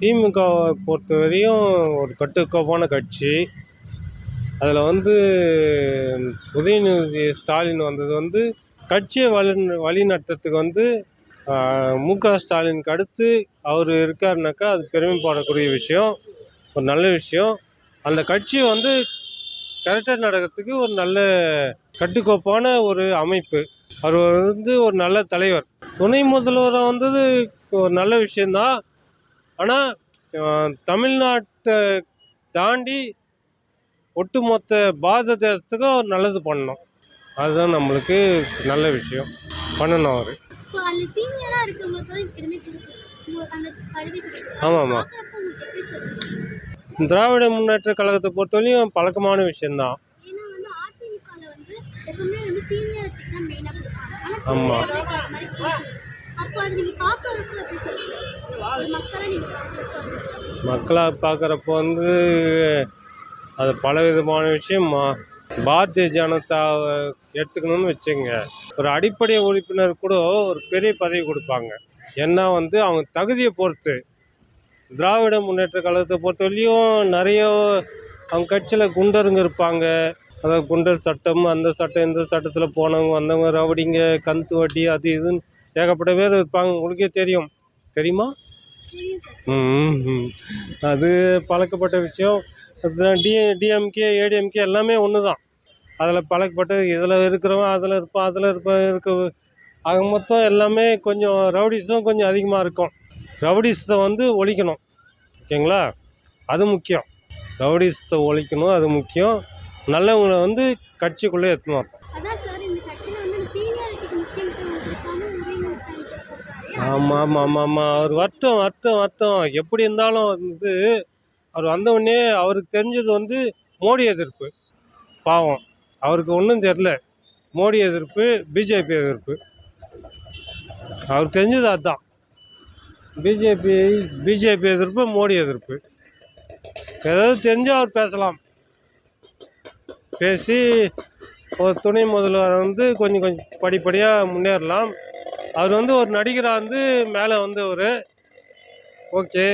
திமுகவை பொறுத்த வரையும் ஒரு கட்டுக்கோப்பான கட்சி. அதில் வந்து உதயநிதி ஸ்டாலின் வந்தது வந்து கட்சியை வழி வழி நடத்துறதுக்கு வந்து மு க ஸ்டாலினுக்கு அடுத்து அவர் இருக்காருனாக்கா அது பெருமைப்படக்கூடிய விஷயம். ஒரு நல்ல விஷயம். அந்த கட்சி வந்து கரெக்டாக நடக்கிறதுக்கு ஒரு நல்ல கட்டுக்கோப்பான ஒரு அமைப்பு. அவர் வந்து ஒரு நல்ல தலைவர். துணை முதல்வராக வந்தது ஒரு நல்ல விஷயந்தான் ஆனால் தமிழ்நாட்டை தாண்டி ஒட்டுமொத்த பாரத தேசத்துக்கும் அவர் நல்லது பண்ணணும். அதுதான் நம்மளுக்கு நல்ல விஷயம். பண்ணணும் அவர். ஆமாம் ஆமாம்? திராவிட முன்னேற்ற கழகத்தை பொறுத்தவரையும் பழக்கமான விஷயந்தான் ஏன்னா அது நீங்கள் எப்படி மக்களாக நீங்கள் பார்க்குறப்போ மக்களாக பார்க்குறப்போ வந்து அது பல விதமான விஷயம். மா- பாரதிய ஜனதாவை எடுத்துக்கணும்னு வச்சுங்க. ஒரு அடிப்படை உறுப்பினர் கூட ஒரு பெரிய பதவி கொடுப்பாங்க. ஏன்னா வந்து அவங்க தகுதியை பொறுத்து திராவிட முன்னேற்ற கழகத்தை பொறுத்தவரையும் நிறைய அவங்க கட்சியில் குண்டருங்க இருப்பாங்க. அதாவது குண்டர் சட்டம் அந்த சட்டம் இந்த சட்டத்தில் போனவங்க வந்தவங்க ரவுடிங்க கந்து வட்டி அது இதுன்னு ஏகப்பட்ட பேர் இருப்பாங்க. உங்களுக்கே தெரியும். தெரியுமா. அது பழக்கப்பட்ட விஷயம். டி டிஎம்கே ஏடிஎம்கே எல்லாமே ஒன்று தான் அதில் பழக்கப்பட்ட இதில் இருக்கிறவன் அதில் இருப்பான் அதில் இருப்ப இருக்க ஆக மொத்தம் எல்லாமே கொஞ்சம் ரவுடிஸும் கொஞ்சம் அதிகமாக இருக்கும். ரவுடிஸத்தை வந்து ஒழிக்கணும். ஓகேங்களா? அது முக்கியம். ரவுடிஸத்தை ஒழிக்கணும் அது முக்கியம். நல்லவங்களை வந்து கட்சிக்குள்ளே எடுத்துன்னு வரணும் அதான் சார் இந்த கட்சியில் வந்து சீனியாரிட்டிக்கு முக்கியத்துவம் கொடுக்காம உதயநிதி ஸ்டாலின் சார் போட்டாரு ஆமாம் ஆமாம் ஆமாம் ஆமாம் அவர் வரட்டும் வரட்டும் வரட்டும் எப்படி இருந்தாலும் வந்து அவர் வந்தவுடனே அவருக்கு தெரிஞ்சது வந்து மோடி எதிர்ப்பு. பாவம். அவருக்கு ஒன்றும் தெரில மோடி எதிர்ப்பு பிஜேபி எதிர்ப்பு. அவருக்கு தெரிஞ்சது அதுதான் பிஜேபி பிஜேபி எதிர்ப்பு மோடி எதிர்ப்பு. ஏதாவது தெரிஞ்சால் அவர் பேசலாம். பேசி ஒரு துணை முதல்வர் வந்து கொஞ்சம் கொஞ்சம் படிப்படியாக முன்னேறலாம். அவர் வந்து ஒரு நடிகராக வந்து மேலே வந்து ஒரு ஓகே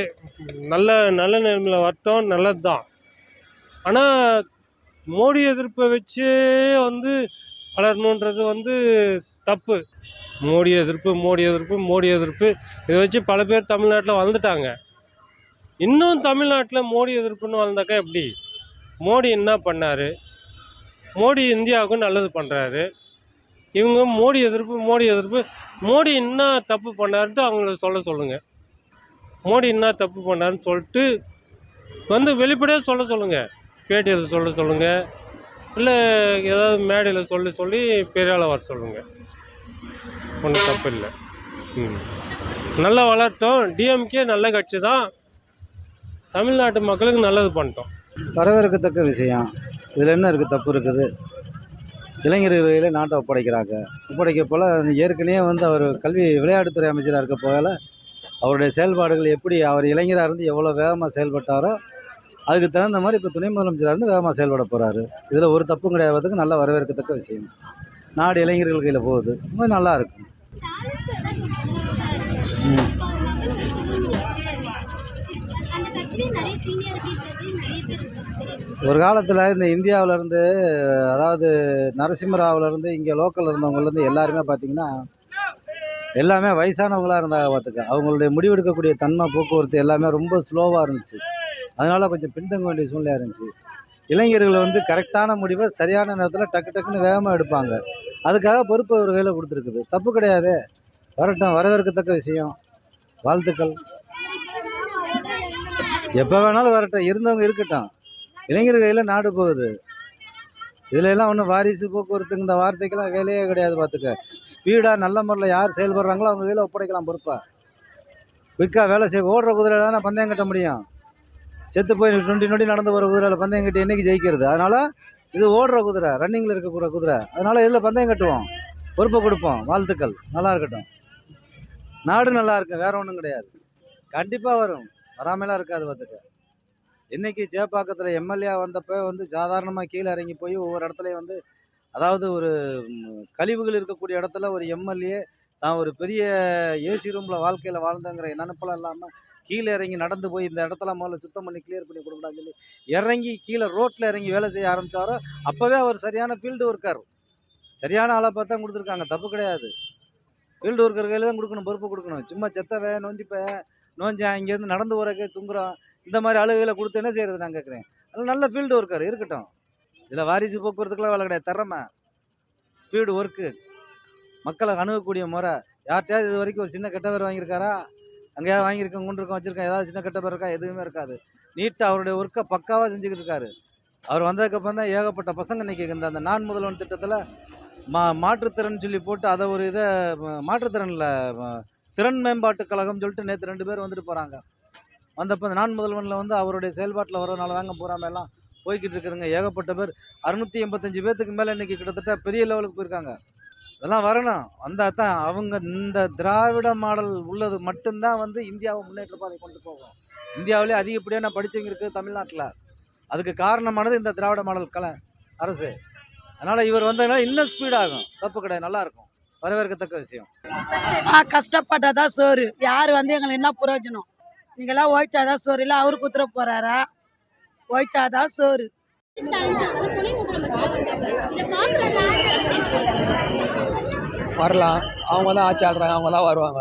நல்ல நல்ல நிலைமையில் வரட்டும் நல்லது தான் ஆனால் மோடி எதிர்ப்பை வச்சு வந்து வளரணுன்றது வந்து தப்பு. மோடி எதிர்ப்பு மோடி எதிர்ப்பு மோடி எதிர்ப்பு இதை வச்சு பல பேர் தமிழ்நாட்டில் வளர்ந்துட்டாங்க. இன்னும் தமிழ்நாட்டில் மோடி எதிர்ப்புன்னு வளர்ந்தாக்கா எப்படி? மோடி என்ன பண்ணார்? மோடி இந்தியாவுக்கும் நல்லது பண்ணுறாரு இவங்க மோடி எதிர்ப்பு மோடி எதிர்ப்பு. மோடி என்ன தப்பு பண்ணாருன்ட்டு அவங்கள சொல்ல சொல்லுங்கள் மோடி என்ன தப்பு பண்ணாருன்னு சொல்லிட்டு வந்து வெளிப்படையாக சொல்ல சொல்லுங்கள் பேட்டியில் சொல்ல சொல்லுங்கள் இல்லை ஏதாவது மேடையில் சொல்லி சொல்லி பெரியால வர சொல்லுங்கள் ஒன்றும் தப்பு இல்லை. ம். நல்லா வளர்த்தோம். டிஎம்கே நல்ல கட்சி தான். தமிழ்நாட்டு மக்களுக்கு நல்லது பண்ணிட்டோம். வரவேற்கத்தக்க விஷயம். இதில் என்ன இருக்குது தப்பு இருக்குது. இளைஞர்களில் நாட்டை ஒப்படைக்கிறாங்க ஒப்படைக்க போல் ஏற்கனவே வந்து அவர் கல்வி விளையாட்டுத்துறை அமைச்சராக இருக்க போகல அவருடைய செயல்பாடுகள் எப்படி அவர் இளைஞராக இருந்து எவ்வளோ வேகமாக செயல்பட்டாரோ அதுக்கு தகுந்த மாதிரி இப்போ துணை முதலமைச்சராக இருந்து வேகமாக செயல்பட போகிறாரு இதில் ஒரு தப்பும் கிடையாதுக்கு நல்ல வரவேற்கத்தக்க விஷயம் நாடு இளைஞர்கள் கையில் போகுது ரொம்ப நல்லா இருக்கும் நிறைய சீனியாரிட்டி ஒரு காலத்தில் இந்த இந்தியாவிலேருந்து அதாவது நரசிம்மராவிலேருந்து இங்கே லோக்கலில் இருந்தவங்கலேருந்து எல்லாருமே பார்த்தீங்கன்னா எல்லாமே வயசானவங்களாக இருந்தாங்க பார்த்துக்க அவங்களுடைய முடிவெடுக்கக்கூடிய தன்மை போக்குவரத்து எல்லாமே ரொம்ப ஸ்லோவாக இருந்துச்சு. அதனால் கொஞ்சம் பின்தங்க வேண்டிய சூழ்நிலையாக இருந்துச்சு. இளைஞர்கள் வந்து கரெக்டான முடிவை சரியான நேரத்தில் டக்கு டக்குன்னு வேகமாக எடுப்பாங்க. அதுக்காக பொறுப்பு ஒரு கையில் கொடுத்துருக்குது. தப்பு கிடையாது. வரட்டும் வரவேற்கத்தக்க விஷயம். வாழ்த்துக்கள். எப்போ வேணாலும் வரட்டும். இருந்தவங்க இருக்கட்டும். இளைஞர் கையில் நாடு போகுது. இதில் எல்லாம் ஒன்றும் வாரிசு போக்குவரத்துக்கு இந்த வார்த்தைக்கெல்லாம் வேலையே கிடையாது பார்த்துக்க ஸ்பீடாக நல்ல முறையில் யார் செயல்படுறாங்களோ அவங்க கையில் ஒப்படைக்கலாம் பொறுப்பாக குயிக்காக வேலை செய்ய ஓடுற குதிரையில தானே பந்தயம் கட்ட முடியும். செத்து போய் நொண்டி நொண்டி நடந்து போகிற குதிரையில் பந்தயம் கட்டி என்றைக்கு ஜெயிக்கிறது? அதனால் இது ஓடுற குதிரை ரன்னிங்கில் இருக்கக்கூடிய குதிரை. அதனால் இதில் பந்தயம் கட்டுவோம். பொறுப்பை கொடுப்போம். வாழ்த்துக்கள். நல்லா இருக்கட்டும். நாடு நல்லா இருக்கும் வேற ஒன்றும் கிடையாது. கண்டிப்பாக வரும். வராமலாம் இருக்காது பார்த்துக்க இன்னைக்கு சேப்பாக்கத்தில் எம்எல்ஏ வந்தப்போ வந்து சாதாரணமாக கீழே இறங்கி போய் ஒவ்வொரு இடத்துலையும் வந்து அதாவது ஒரு கழிவுகள் இருக்கக்கூடிய இடத்துல ஒரு எம்எல்ஏ தான் ஒரு பெரிய ஏசி ரூமில் வாழ்க்கையில் வாழ்ந்தங்கிற நினப்பெல்லாம் இல்லாமல் கீழே இறங்கி நடந்து போய் இந்த இடத்துல முதல்ல சுத்தம் பண்ணி கிளியர் பண்ணி கொடுக்கலாம்னு சொல்லி இறங்கி கீழே ரோட்டில் இறங்கி வேலை செய்ய ஆரம்பித்தாரோ அப்போவே அவர் சரியான ஃபீல்டு ஒர்க்கர் சரியான ஆளை பார்த்தா கொடுத்துருக்காங்க. தப்பு கிடையாது. ஃபீல்டு ஒர்க்கர் கையில் தான் கொடுக்கணும் பொறுப்பு கொடுக்கணும். சும்மா செத்தவை நோஞ்சிப்பேன் நோஞ்சேன் இங்கேருந்து நடந்து போகிறக்கே தூங்குறான். இந்த மாதிரி ஆளுகளை கொடுத்து என்ன செய்யறது நான் கேட்குறேன் அதனால் நல்ல ஃபீல்டு ஒர்க்கர் இருக்கட்டும். இதில் வாரிசு போக்குவரத்துக்குலாம் வேலை கிடையாது. திறமை. ஸ்பீடு ஒர்க்கு மக்களை அணுகக்கூடிய முறை. யார்கிட்டயாவது இது வரைக்கும் ஒரு சின்ன கெட்ட பேர் வாங்கியிருக்காரா? அங்கேயாவது வாங்கியிருக்கோம் கொண்டிருக்கோம் வச்சிருக்கோம். ஏதாவது சின்ன கெட்ட பேர் இருக்கா? எதுவுமே இருக்காது. நீட்டாக அவருடைய ஒர்க்கை பக்காவாக செஞ்சுக்கிட்டு இருக்காரு. அவர் வந்ததுக்கப்புறம் தான் ஏகப்பட்ட பசங்க இன்றைக்கி இந்த அந்த நான் முதல்வன் திட்டத்தில் மா மாற்றுத்திறன் சொல்லி போட்டு அதை ஒரு இதை மாற்றுத்திறனில் திறன் மேம்பாட்டு கழகம் சொல்லிட்டு நேற்று ரெண்டு பேர் வந்துட்டு போகிறாங்க வந்தப்போ இந்த நான் முதல்வனில் வந்து அவருடைய செயல்பாட்டில் வரனால தாங்க பூராமல் எல்லாம் போய்கிட்டு இருக்குதுங்க. ஏகப்பட்ட பேர் அறுநூற்றி எண்பத்தஞ்சு பேர்த்துக்கு மேலே இன்னைக்கு கிட்டத்தட்ட பெரிய லெவலுக்கு போயிருக்காங்க. இதெல்லாம் வரணும். வந்தால் தான் அவங்க இந்த திராவிட மாடல் உள்ளது மட்டும்தான் வந்து இந்தியாவை முன்னேற்ற பாதை கொண்டு போகும். இந்தியாவிலே அதிகப்படியான படித்தவங்க இருக்குது தமிழ்நாட்டில். அதுக்கு காரணமானது இந்த திராவிட மாடல் கலை அரசு. அதனால் இவர் வந்ததுனால இன்னும் ஸ்பீடாகும் தப்பு கிடையாது. நல்லாயிருக்கும் வரவேற்கத்தக்க விஷயம். ஆ கஷ்டப்பட்டாதான் சோறு. யார் வந்து எங்களுக்கு என்ன பிரயோஜனம்? நீங்களாம் ஓய்ச்சாதான் சோறு இல்லை அவரு குத்துற போறாரா? ஓய்ச்சாதான் சோறு. வரலாம். அவங்க தான் ஆட்சி ஆடுறாங்க அவங்க தான் வருவாங்க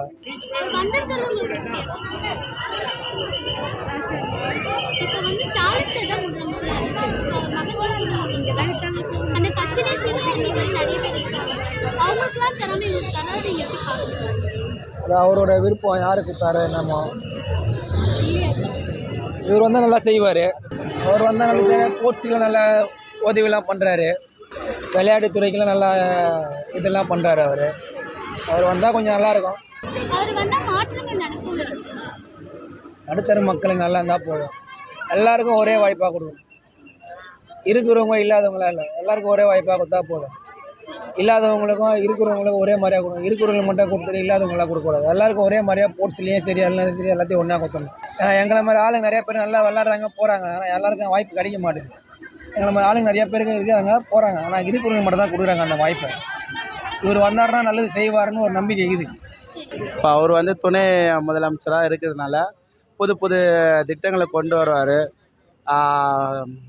அதை அவரோட விருப்பம் யாரு கூப்பிட்டாரு என்னமோ. இவர் வந்தால் நல்லா செய்வார். அவர் வந்தால் நல்லா ஸ்போர்ட்ஸுக்கு நல்ல உதவிலாம் பண்ணுறாரு விளையாட்டுத்துறைக்கெல்லாம் நல்லா இதெல்லாம் பண்ணுறாரு அவர். அவர் வந்தால் கொஞ்சம் நல்லாயிருக்கும் நடுத்தர மக்களுக்கு நல்லா இருந்தால் போதும். எல்லாருக்கும் ஒரே வாய்ப்பாக கொடுக்கணும். இருக்கிறவங்க இல்லாதவங்களாம் இல்லை. எல்லாருக்கும் ஒரே வாய்ப்பாக கொடுத்தா போதும். இல்லாதவங்களுக்கும் இருக்கிறவங்களுக்கும் ஒரே மாதிரியாக கொடுக்கணும். இருக்கிறவங்களுக்கு மட்டும் கொடுத்துட்டு இல்லாதவங்களாம் கொடுக்கக்கூடாது. எல்லாருக்கும் ஒரே மாதிரியாக ஸ்போர்ட்ஸ்லேயும் சரி எல்லாரும் சரி எல்லாத்தையும் ஒன்றா கொடுத்தணும் ஏன்னா எங்களை மாதிரி ஆளுங்க நிறைய பேர் நல்லா விளாட்றாங்க போகிறாங்க ஆனால் எல்லாருக்கும் வாய்ப்பு கிடைக்க மாட்டேங்குது எங்களை மாதிரி ஆளுங்க நிறைய பேருக்கு இருக்கிறாங்க போகிறாங்க ஆனால் இருக்கிறவங்க மட்டும் தான் கொடுக்குறாங்க அந்த வாய்ப்பை. இவர் வந்தாருன்னா நல்லது செய்வாருன்னு ஒரு நம்பிக்கை இருக்குது. இப்போ அவர் வந்து துணை முதலமைச்சராக இருக்கிறதுனால புது புது திட்டங்களை கொண்டு வருவார்.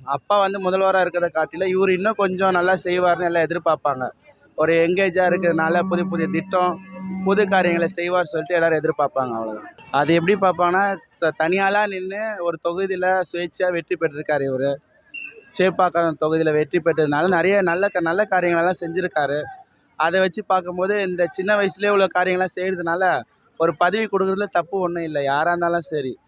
அப்பா வந்து முதல்வராக இருக்கிறத காட்டிலும் இவர் இன்னும் கொஞ்சம் நல்லா செய்வார்னு எல்லாம் எதிர்பார்ப்பாங்க. ஒரு எங்கேஜாக இருக்கிறதுனால புது புது திட்டம் புது காரியங்களை செய்வார் சொல்லிட்டு எல்லோரும் எதிர்பார்ப்பாங்க அவ்வளோதான் அது எப்படி பார்ப்பாங்கன்னா ச- நின்று ஒரு தொகுதியில் சுயேட்சையாக வெற்றி பெற்றிருக்காரு இவர். சேப்பாக்கம் தொகுதியில் வெற்றி பெற்றதுனால நிறைய நல்ல க- நல்ல காரியங்களெல்லாம் செஞ்சுருக்காரு. அதை வச்சு பார்க்கும்போது இந்த சின்ன வயசுலேயே இவ்வளோ காரியங்கள்லாம் செய்கிறதுனால ஒரு பதவி கொடுக்குறதுல தப்பு ஒன்றும் இல்லை. யாராக இருந்தாலும் சரி.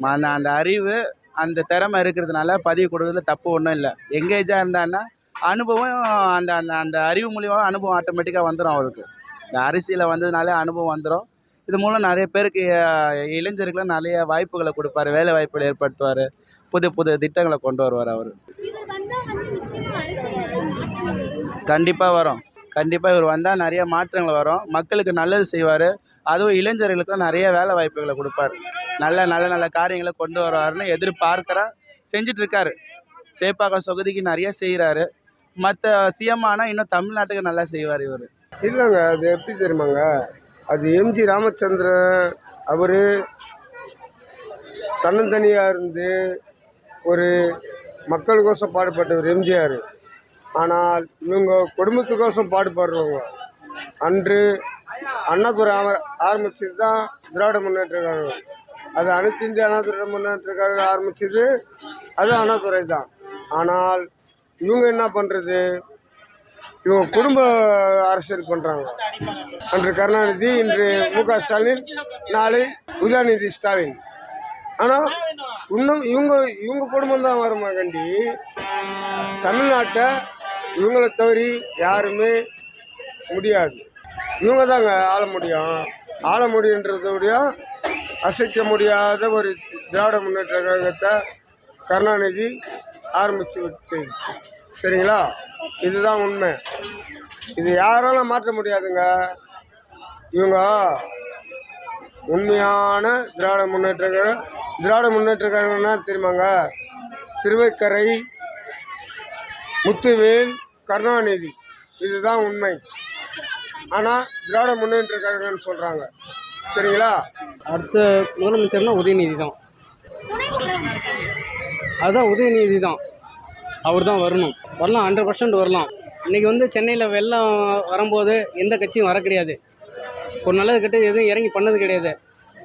ம- அந்த அந்த அறிவு அந்த திறமை இருக்கிறதுனால பதவி கொடுக்குறதுல தப்பு ஒன்றும் இல்லை. எங்கேஜாக இருந்தான்னா அனுபவம் அந்த அந்த அந்த அறிவு மூலியமாக அனுபவம் ஆட்டோமேட்டிக்காக வந்துடும் அவருக்கு. இந்த அரசியலில் வந்ததுனாலே அனுபவம் வந்துடும் இது மூலம் நிறைய பேருக்கு அஹ், இளைஞர்களுக்கு நிறைய வாய்ப்புகளை கொடுப்பாரு வேலை வாய்ப்புகளை ஏற்படுத்துவார். புது புது திட்டங்களை கொண்டு வருவார் அவர். அரசியல் கண்டிப்பாக வரும். கண்டிப்பாக இவர் வந்தால் நிறைய மாற்றங்கள் வரும். மக்களுக்கு நல்லது செய்வார். அதுவும் இளைஞர்களுக்கும் நிறைய வேலை வாய்ப்புகளை கொடுப்பார். நல்ல நல்ல நல்ல காரியங்களை கொண்டு வருவார்னு எதிர்பார்க்குறா செஞ்சிட்ருக்காரு. சேப்பாக்கம் சொகுதிக்கு நிறைய செய்கிறாரு மற்ற சிஎம் ஆனால் இன்னும் தமிழ்நாட்டுக்கு நல்லா செய்வார் இவர். இல்லைங்க அது எப்படி தெரியுமாங்க? அது எம்ஜி ராமச்சந்திரன் அவர் தன்னந்தனியாக இருந்து ஒரு மக்களுக்கோசம் பாடுபட்டவர் எம்ஜிஆர் ஆனால் இவங்க குடும்பத்துக்கோசம் பாடுபடுறவங்க. அன்று அண்ணாதுரை ஆர ஆரம்பிச்சது தான் திராவிட முன்னேற்ற கழகம். அது அனைத்து இந்திய அண்ணா திராவிட முன்னேற்ற கழகம் ஆரம்பிச்சது அது அண்ணாதுரை தான் ஆனால் இவங்க என்ன பண்ணுறது இவங்க குடும்ப அரசியல் பண்ணுறாங்க அன்று கருணாநிதி இன்று மு க ஸ்டாலின் நாளை உதயநிதி ஸ்டாலின். ஆனால் இன்னும் இவங்க இவங்க குடும்பம் தான் வருமா கண்டி? தமிழ்நாட்டை இவங்களை தவறி யாருமே முடியாது. இவங்க தாங்க ஆள முடியும். ஆள முடியுன்றத அசைக்க முடியாத ஒரு திராவிட முன்னேற்ற கழகத்தை கருணாநிதி ஆரம்பித்து வச்சு சரிங்களா? இதுதான் உண்மை. இது யாராலும் மாற்ற முடியாதுங்க. இவங்க உண்மையான திராவிட முன்னேற்ற கழகம் திராவிட முன்னேற்ற கழகம்னா தெரியுமாங்க? திருவைக்கரை முத்துவேல் கருணாநிதி. இதுதான் உண்மை. ஆனால் திராவிட முன்னேற்ற கழகம்னு சொல்கிறாங்க சரிங்களா? அடுத்த முதலமைச்சர்னா உதயநிதி தான் அதுதான் உதயநிதி தான் அவர் தான் வரணும். வரலாம் ஹண்ட்ரட் பர்சன்ட் வரலாம். இன்றைக்கி வந்து சென்னையில் வெள்ளம் வரும்போது எந்த கட்சியும் வர கிடையாது. ஒரு நல்லது கெட்டது எதுவும் இறங்கி பண்ணது கிடையாது.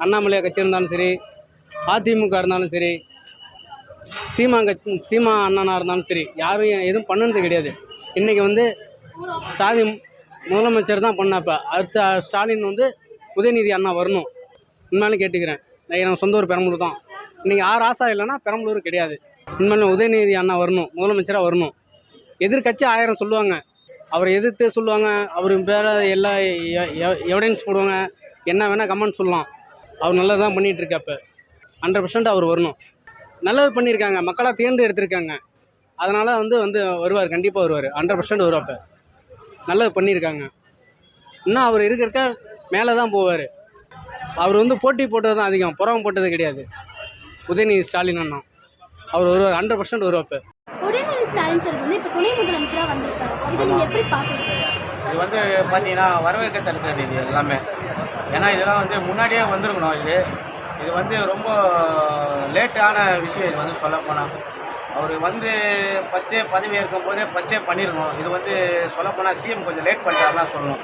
அண்ணாமலையா கட்சி இருந்தாலும் சரி அதிமுக இருந்தாலும் சரி சீமா கட்சி சீமா அண்ணனா இருந்தாலும் சரி யாரும் எதுவும் பண்ணது கிடையாது. இன்றைக்கி வந்து சாதி முதலமைச்சர் தான் பண்ணப்ப. அடுத்த ஸ்டாலின் வந்து உதயநிதி அண்ணா வரணும். உண்மையிலே கேட்டுக்கிறேன். நான் என் சொந்த ஊர் பெரம்பலூர் தான். இன்றைக்கி ஆறு ஆசா இல்லைன்னா பெரம்பலூர் கிடையாது. உண்மையிலே உதயநிதி அண்ணா வரணும். முதலமைச்சராக வரணும். எதிர்க்கட்சி ஆயிரம் சொல்லுவாங்க. அவரை எதிர்த்து சொல்லுவாங்க. அவர் பேர எல்லா எவிடன்ஸ் போடுவாங்க. என்ன வேணால் கமெண்ட் சொல்லலாம். அவர் நல்லது தான் பண்ணிகிட்டு ஹண்ட்ரட் பர்சன்ட் அவர் வரணும். நல்லது பண்ணியிருக்காங்க. மக்களாக தேர்ந்து எடுத்திருக்காங்க அதனால் வந்து வந்து வருவார். கண்டிப்பாக வருவார். ஹண்ட்ரட் பர்சன்ட் வருவாப்போ. நல்லது பண்ணியிருக்காங்க. இன்னும் அவர் இருக்க இருக்க மேலே தான் போவார். அவர் வந்து போட்டி போட்டது தான் அதிகம். புறவம் போட்டது கிடையாது. உதயநிதி ஸ்டாலின் அண்ணா. அவர் வருவார் ஹண்ட்ரட் பர்சன்ட் வருவாப்ப. ஸ்டாலின் சார் வந்து இப்போ துணை முதலமைச்சராக வந்திருக்காரு. இதை நீங்கள் எப்படி பார்க்குறீங்க? இது வந்து பார்த்தீங்கன்னா வரவேற்கத்தக்கது இது எல்லாமே. ஏன்னா இதெல்லாம் வந்து முன்னாடியே வந்திருக்கணும் இது. இது வந்து ரொம்ப லேட்டான விஷயம் இது வந்து சொல்லப்போனால் அவர் வந்து ஃபஸ்ட்டே பதவி ஏற்கும் போதே ஃபஸ்ட்டே பண்ணியிருக்கணும் இது வந்து சொல்லப்போனால் சிஎம் கொஞ்சம் லேட் பண்ணிட்டாருன்னா சொல்லணும்.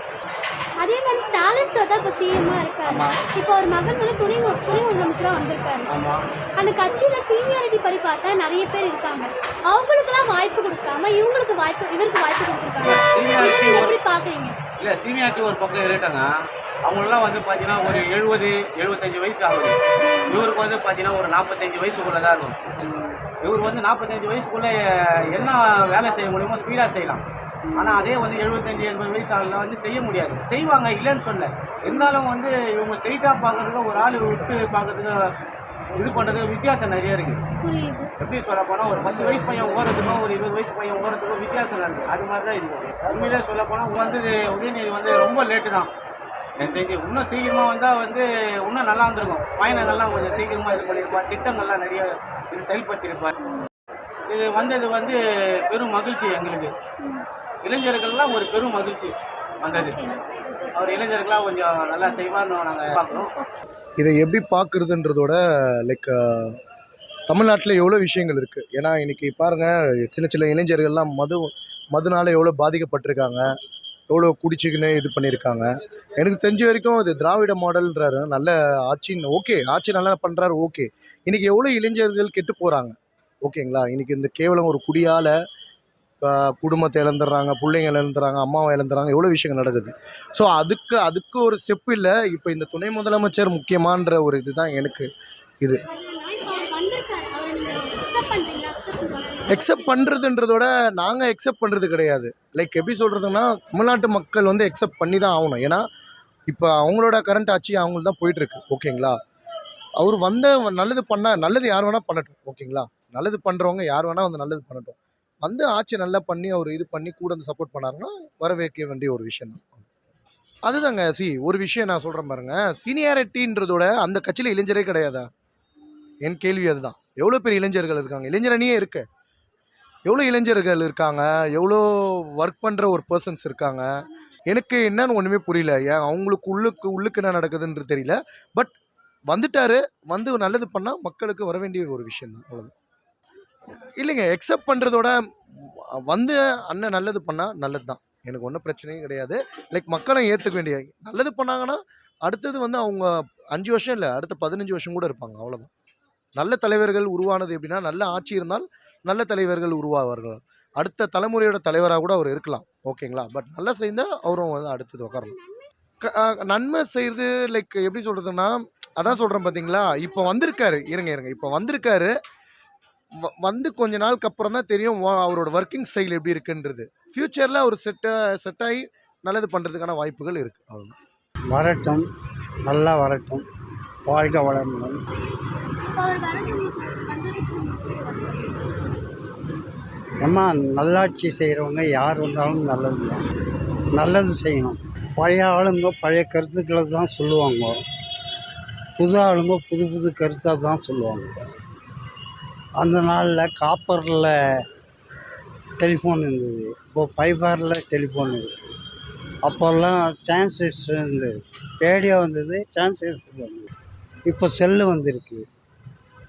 அதே மாதிரி ஸ்டாலின் சார் தான் இப்போ சிஎம்மாக இருக்காரு. இப்போ அவர் மகன் வந்து துணை துணை முதலமைச்சராக வந்திருக்காரு. அந்த கட்சியில சீனியாரிட்டி படி பார்த்தா நிறைய பேர் இருக்காங்க. அவங்களுக்கெல்லாம் வாய்ப்பு கொடுக்காம இவங்களுக்கு வாய்ப்பு இவருக்கு வாய்ப்பு கொடுத்துருக்காங்க. ஒரு- எப்படி பாக்குறீங்க? இல்லை சீனியாரிட்டி ஒரு பக்கம் இருக்கட்டாங்க அவங்களெலாம் வந்து பார்த்தீங்கன்னா ஒரு எழுபது எழுபத்தஞ்சு வயசு ஆகுது. இவருக்கு வந்து பார்த்தீங்கன்னா ஒரு நாற்பத்தஞ்சு வயசுக்குள்ளே தான் இருக்கும். இவர் வந்து நாற்பத்தஞ்சு வயசுக்குள்ளே என்ன வேலை செய்ய முடியுமோ ஸ்பீடாக செய்யலாம். ஆனால் அதே வந்து எழுபத்தஞ்சி எண்பது வயசு ஆகலாம் வந்து செய்ய முடியாது. செய்வாங்க இல்லைன்னு சொல்ல இருந்தாலும் வந்து இவங்க ஸ்ட்ரைட்டாக பார்க்குறதுக்கு ஒரு ஆள் விட்டு பார்க்குறதுக்கு இது பண்ணுறதுக்கு வித்தியாசம் நிறைய இருக்குது எப்படி சொல்ல போனால் ஒரு பத்து வயசு பையன் ஓடுறதுக்கும் ஒரு இருபது வயசு பையன் ஓடுறதுக்கும் வித்தியாசம் இருக்குது அது மாதிரி தான் இருக்கும். உண்மையிலே சொல்ல போனால் வந்து உதயநிதி வந்து ரொம்ப லேட்டு தான். எனக்கு இன்னும் சீக்கிரமாக வந்தால் வந்து இன்னும் நல்லா இருந்திருக்கும் பயணங்கள்லாம் கொஞ்சம் சீக்கிரமாக இது பண்ணியிருப்பார் திட்டங்கள்லாம் நிறைய இது செயல்படுத்தியிருப்பார் இது வந்தது வந்து பெரும் மகிழ்ச்சி எங்களுக்கு. இளைஞர்கள்லாம் ஒரு பெரும் மகிழ்ச்சி வந்தது. அவர் இளைஞர்கள்லாம் கொஞ்சம் நல்லா செய்வார்னு நாங்கள் பார்க்குறோம். இதை எப்படி பார்க்குறதுன்றதோட லைக் தமிழ்நாட்டில் எவ்வளோ விஷயங்கள் இருக்குது ஏன்னா இன்றைக்கி பாருங்கள் சின்ன சின்ன இளைஞர்கள்லாம் மது மதுனால் எவ்வளோ பாதிக்கப்பட்டிருக்காங்க. எவ்வளோ குடிச்சிக்கின்னு இது பண்ணியிருக்காங்க. எனக்கு தெரிஞ்ச வரைக்கும் இது திராவிட மாடல்ன்றாரு. நல்ல ஆட்சின்னு ஓகே ஆட்சி நல்லா பண்ணுறாரு ஓகே. இன்றைக்கி எவ்வளோ இளைஞர்கள் கெட்டு போகிறாங்க ஓகேங்களா? இன்றைக்கி இந்த கேவலம் ஒரு குடியால் குடும்பத்தை இழந்துடுறாங்க பிள்ளைங்க இழந்துடுறாங்க அம்மாவை இழந்துறாங்க எவ்வளோ விஷயங்கள் நடக்குது. ஸோ அதுக்கு அதுக்கு ஒரு ஸ்டெப் இல்லை. இப்போ இந்த துணை முதலமைச்சர் முக்கியமான்ற ஒரு இதுதான் எனக்கு இது. எக்ஸப்ட் பண்ணுறதுன்றதோட நாங்கள் எக்ஸப்ட் பண்ணுறது கிடையாது. லைக் எப்படி சொல்கிறதுன்னா தமிழ்நாட்டு மக்கள் வந்து எக்ஸெப்ட் பண்ணி தான் ஆகணும். ஏன்னா இப்போ அவங்களோட கரண்ட் ஆட்சி அவங்களுக்கு தான் போயிட்டுருக்கு. ஓகேங்களா? அவர் வந்த நல்லது பண்ணால் நல்லது யார் வேணால் பண்ணட்டும். ஓகேங்களா? நல்லது பண்ணுறவங்க யார் வேணால் வந்து நல்லது பண்ணட்டும். வந்து ஆட்சி நல்லா பண்ணி அவர் இது பண்ணி கூட வந்து சப்போர்ட் பண்ணாருன்னா வரவேற்க வேண்டிய ஒரு விஷயம் தான். அதுதாங்க. சி ஒரு விஷயம் நான் சொல்கிறேன் பாருங்க. சீனியாரிட்டின்றதோட அந்த கட்சியில் இளைஞரே கிடையாதா? என் கேள்வி அதுதான். எவ்வளோ பேர் இளைஞர்கள் இருக்காங்க? இளைஞரணியே இருக்கு. எவ்வளோ இளைஞர்கள் இருக்காங்க? எவ்வளோ ஒர்க் பண்ணுற ஒரு பர்சன்ஸ் இருக்காங்க? எனக்கு என்னன்னு ஒன்றுமே புரியல. ஏன்? அவங்களுக்கு உள்ளுக்கு உள்ளுக்கு என்ன நடக்குதுன்றது தெரியல. பட் வந்துட்டாரு. வந்து நல்லது பண்ணால் மக்களுக்கு வர வேண்டிய ஒரு விஷயம் தான் அவ்வளோதான் இல்லைங்க. எக்ஸப்ட் பண்ணுறதோட வந்து அண்ணன் நல்லது பண்ணால் நல்லது தான் எனக்கு ஒன்றும் பிரச்சனையும் கிடையாது. லைக் மக்களும் ஏற்றுக்க வேண்டிய நல்லது பண்ணாங்கன்னா அடுத்தது வந்து அவங்க அஞ்சு வருஷம் இல்லை அடுத்த பதினஞ்சு வருஷம் கூட இருப்பாங்க. அவ்வளோதான் நல்ல தலைவர்கள் உருவானது எப்படின்னா நல்ல ஆட்சி இருந்தால் நல்ல தலைவர்கள் உருவாவார்கள். அடுத்த தலைமுறையோட தலைவராக கூட அவர் இருக்கலாம். ஓகேங்களா? பட் நல்லா செய்தால் அவரும் வந்து அடுத்தது உட்காரலாம் க- நன்மை செய்கிறது லைக் எப்படி சொல்கிறதுன்னா அதான் சொல்கிறேன் பார்த்தீங்களா இப்போ வந்திருக்காரு. இருங்க இருங்க. இப்போ வந்திருக்காரு. வ- வந்து கொஞ்ச நாளுக்கு அப்புறம் தான் தெரியும் வா- அவரோட ஒர்க்கிங் ஸ்டைல் எப்படி இருக்குன்றது. ஃப்யூச்சரில் அவர் செட்ட செட் ஆகி நல்லது பண்ணுறதுக்கான வாய்ப்புகள் இருக்குது அவ்வளோதான் வரட்டும். நல்லா வரட்டும். வாழ்க வளமுடன். இப்போ ஏம்மா நல்லாட்சி செய்கிறவங்க யார் வந்தாலும் நல்லது தான். நல்லது செய்யணும். பழைய ஆளுங்க பழைய கருத்துக்களை தான் சொல்லுவாங்க. புது ஆளுங்க புது புது கருத்தாக தான் சொல்லுவாங்க. அந்த நாளில் காப்பரில் டெலிஃபோன் இருந்தது. இப்போது ஃபைபரில் டெலிஃபோன் இருக்குது அப்போல்லாம் டிரான்சிஸ்டர் இருந்தது. ரேடியோ வந்தது டிரான்சிஸ்டர் வந்தது இப்போ செல்லு வந்திருக்கு.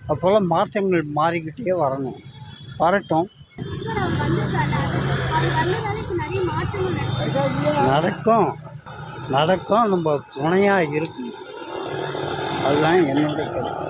அப்போல்லாம் மாற்றங்கள் மாறிக்கிட்டே வரணும். வரட்டும். நடக்கும். நடக்கும். நம்ம துணையாக இருக்கணும். அதுதான் என்னுடைய கருத்து.